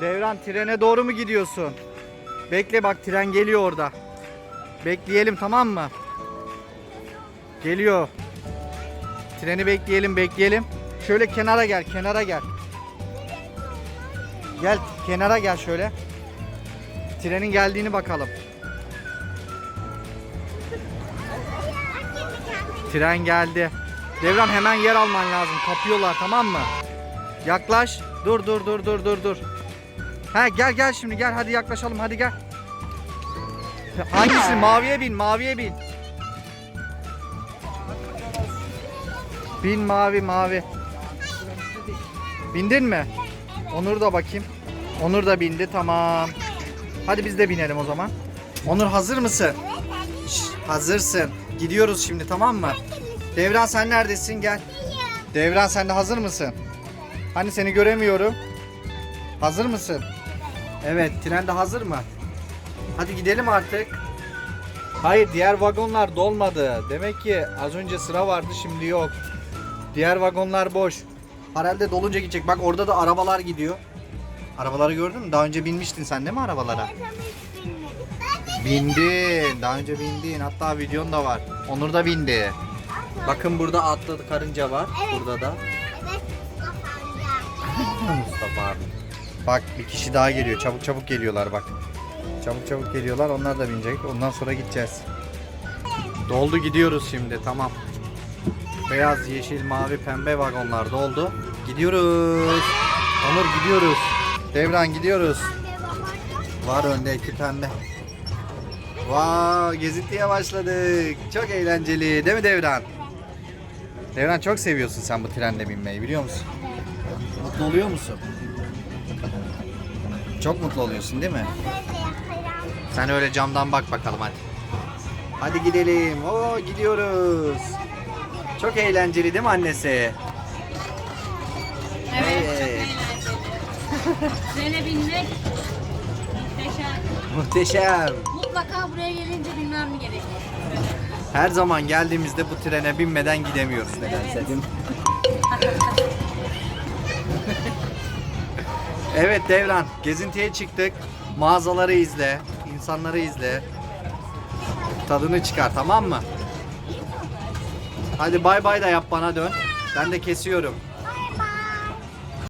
Devran trene doğru mu gidiyorsun? Bekle bak tren geliyor orada. Bekleyelim tamam mı? Geliyor. Treni bekleyelim bekleyelim. Şöyle kenara gel kenara gel. Gel kenara gel şöyle. Trenin geldiğini bakalım. Tren geldi. Devran hemen yer alman lazım. Kapıyorlar tamam mı? Yaklaş. Dur dur dur dur dur dur. Ha gel gel şimdi gel hadi yaklaşalım hadi gel. Hangisi? Maviye bin maviye bin. Bin mavi mavi. Bindin mi? Onur da bakayım. Onur da bindi tamam. Hadi biz de binelim o zaman. Onur hazır mısın? Şş, hazırsın. Gidiyoruz şimdi tamam mı? Devran sen neredesin gel. Devran sen de hazır mısın? Hani seni göremiyorum. Hazır mısın? Evet tren de hazır mı? Hadi gidelim artık. Hayır diğer vagonlar dolmadı. Demek ki az önce sıra vardı şimdi yok. Diğer vagonlar boş. Herhalde dolunca gidecek. Bak orada da arabalar gidiyor. Arabaları gördün mü? Daha önce binmiştin sen değil mi arabalara? Bindin. Daha önce bindin. Hatta videon da var. Onur da bindi. Bakın burada atlı karınca var. Burada da. Mustafa abi. Bak bir kişi daha geliyor. Çabuk çabuk geliyorlar bak. Çabuk çabuk geliyorlar. Onlar da binecek. Ondan sonra gideceğiz. Doldu gidiyoruz şimdi. Tamam. Beyaz, yeşil, mavi, pembe vagonlar doldu. Gidiyoruz. Onur gidiyoruz. Devran gidiyoruz. Var önde iki pembe. Vay gezintiye başladık. Çok eğlenceli değil mi Devran? Devran çok seviyorsun sen bu trenle binmeyi biliyor musun? Mutlu oluyor musun? Çok mutlu oluyorsun değil mi? Sen öyle camdan bak bakalım hadi. Hadi gidelim. Oo gidiyoruz. Çok eğlenceli değil mi annesi? Evet, Evet. çok eğlenceli. Trene binmek muhteşem. Muhteşem. Mutlaka buraya gelince bilmem mi gerekiyor. Her zaman geldiğimizde bu trene binmeden gidemiyoruz nedense değil mi? evet Devran, gezintiye çıktık. Mağazaları izle, insanları izle. Tadını çıkar tamam mı? Hadi bay bay da yap bana dön. Ben de kesiyorum.